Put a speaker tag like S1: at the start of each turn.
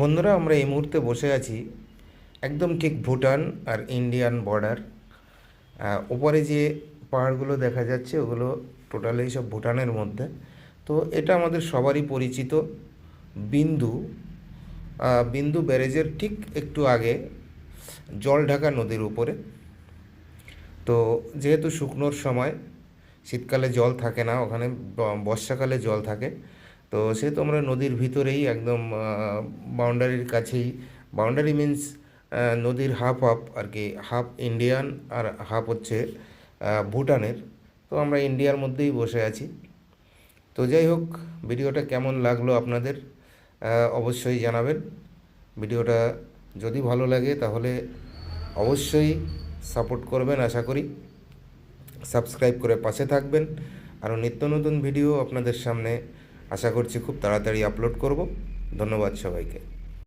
S1: বন্ধুরা, আমরা এই মুহূর্তে বসে আছি একদম ঠিক ভুটান আর ইন্ডিয়ান বর্ডার। ওপরে যে পাহাড়গুলো দেখা যাচ্ছে, ওগুলো টোটালি সব ভুটানের মধ্যে। তো এটা আমাদের সবারই পরিচিত বিন্দু। বিন্দু ব্যারেজের ঠিক একটু আগে জল ঢাকা নদীর উপরে। তো যেহেতু শুকনোর সময়, শীতকালে জল থাকে না, ওখানে বর্ষাকালে জল থাকে তো সেহেতু আমরা নদীর ভিতরেই একদম বাউন্ডারির কাছেই বাউন্ডারি মিন্স নদীর হাফ হাফ আর কি হাফ ইন্ডিয়ান আর হাফ হচ্ছে ভুটানের। তো আমরা ইন্ডিয়ার মধ্যেই বসে আছি। তো যাই হোক, ভিডিওটা কেমন লাগল আপনাদের অবশ্যই জানাবেন। ভিডিওটা যদি ভালো লাগে তাহলে অবশ্যই সাপোর্ট করবেন আশা করি। সাবস্ক্রাইব করে পাশে থাকবেন। আরও নিত্য নতুন ভিডিও আপনাদের সামনে আশা করছি খুব তাড়াতাড়ি আপলোড করব। ধন্যবাদ সবাইকে।